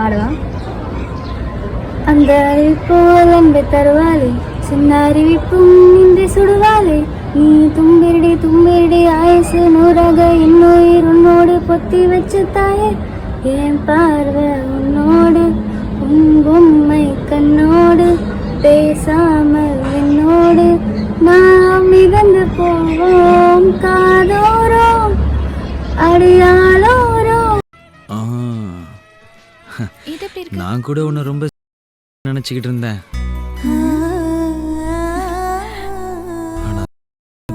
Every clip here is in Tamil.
பாடுவான் அந்த அறிவிப்போல் அன்பை தருவாளே சின்ன அறிவிப்பும் இன்றி சுடுவாளே. நீ தும்பிரடி தும்பிரடி ஆயசு நூறாக இன்னுயிர் உன்னோடு பொத்தி வச்ச தாயே என் பார்வை உன்னோடு உன் பொம்மை கண்ணோடு பேசாமல் என்னோடு நாம் மிதந்து போவோம் காதோரோம். அடியாளோரோம் இது எப்படி இருக்கு? நான் கூட உன்னை ரொம்ப நினச்சிக்கிட்டு இருந்தேன். ஆனா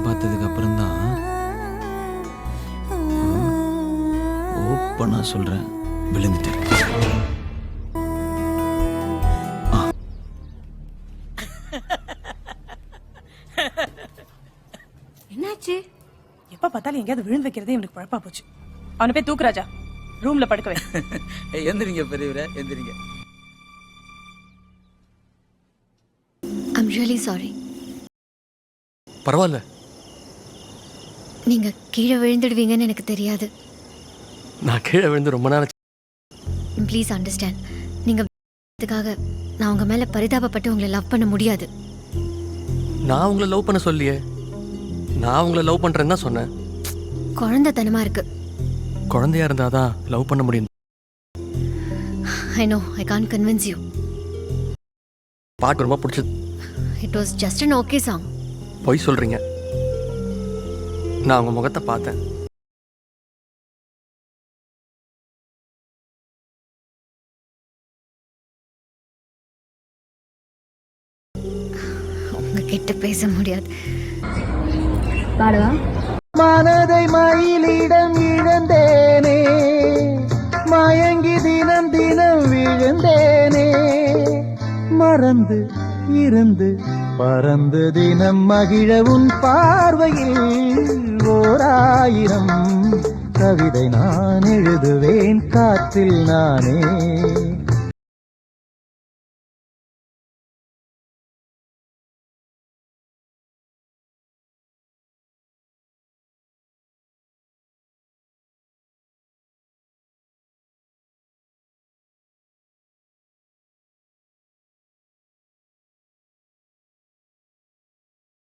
பார்த்ததுக்கு அப்புறம் தான் ஓப்பனா சொல்றேன் விழுந்துட்டேன். என்னாச்சு? எப்ப பார்த்தாலும் எங்கேயாவது விழுந்து வைக்கிறதே இவனுக்கு பழப்பா போச்சு. அவனை போய் தூக்கு ராஜா. ரூம்ல படுக்க வை. எந்திரிங்க பெரியவரே எந்திரிங்க. ஐம் ரியலி சாரி பரவாயில்ல. நீங்க கீழே விழுந்துடுவீங்கன்னு எனக்கு தெரியாது. நான் கீழே விழுந்து ரொம்ப நேரம் ப்ளீஸ் அண்டர்ஸ்டாண்ட் நீங்க அதுக்காக நான் உங்க மேல பரிதாபப்பட்டு உங்களை லவ் பண்ண முடியாது. நான் உங்களை லவ் பண்ண சொல்லியே நான் உங்களை லவ் பண்றேன்னு தான் சொன்னேன். குழந்தைத்தனமா இருக்கு. குழந்தையா இருந்தாதான் லவ் பண்ண முடியும். I know I can convince you பாட்டு ரொம்ப பிடிச்சது. It was just an okay song பொய் சொல்றீங்க. நான் உங்க முகத்தை பார்த்தேன். உங்ககிட்ட பேச முடியாது. பாடவா மனதை மயிலிடம் இழந்தேனே பறந்து இருந்து பறந்து தினம் மகிழ உன் பார்வையில் ஓராயிரம். கவிதை நான் எழுதுவேன் காற்றில் நானே